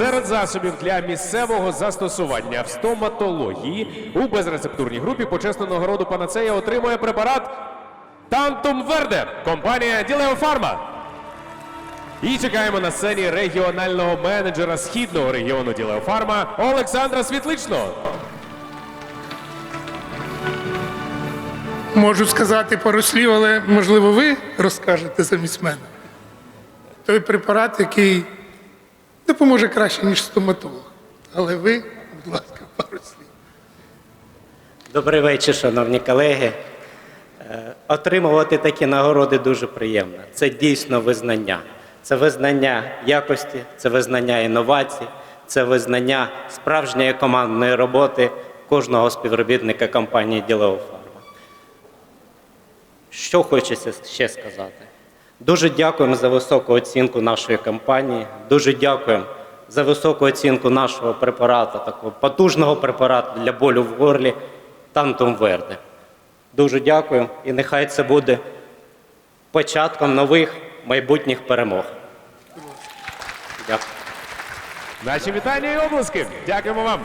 медзасобів для місцевого застосування в стоматології у безрецептурній групі почесну нагороду панацея отримує препарат Тантум Верде, компанія Ділео Фарма. І чекаємо на сцені регіонального менеджера східного регіону Ділео Фарма Олександра Світличного. Можу сказати пару слів, але можливо ви розкажете замість мене. Той препарат, який допоможе краще, ніж стоматолог. Але ви, будь ласка, пару слів. Добрий вечір, шановні колеги. Е, Отримувати такі нагороди дуже приємно. Це дійсно визнання. Це визнання якості, це визнання інновацій, це визнання справжньої командної роботи кожного співробітника компанії Ділео Фарма. Що хочеться ще сказати? Дуже дякуємо за високу оцінку нашої компанії. Дуже дякуємо за високу оцінку нашого препарату, такого потужного препарату для болю в горлі Тантум Верде. Дуже дякую і нехай це буде початком нових майбутніх перемог. Дякую. Наші вітання і обласки. Дякуємо вам.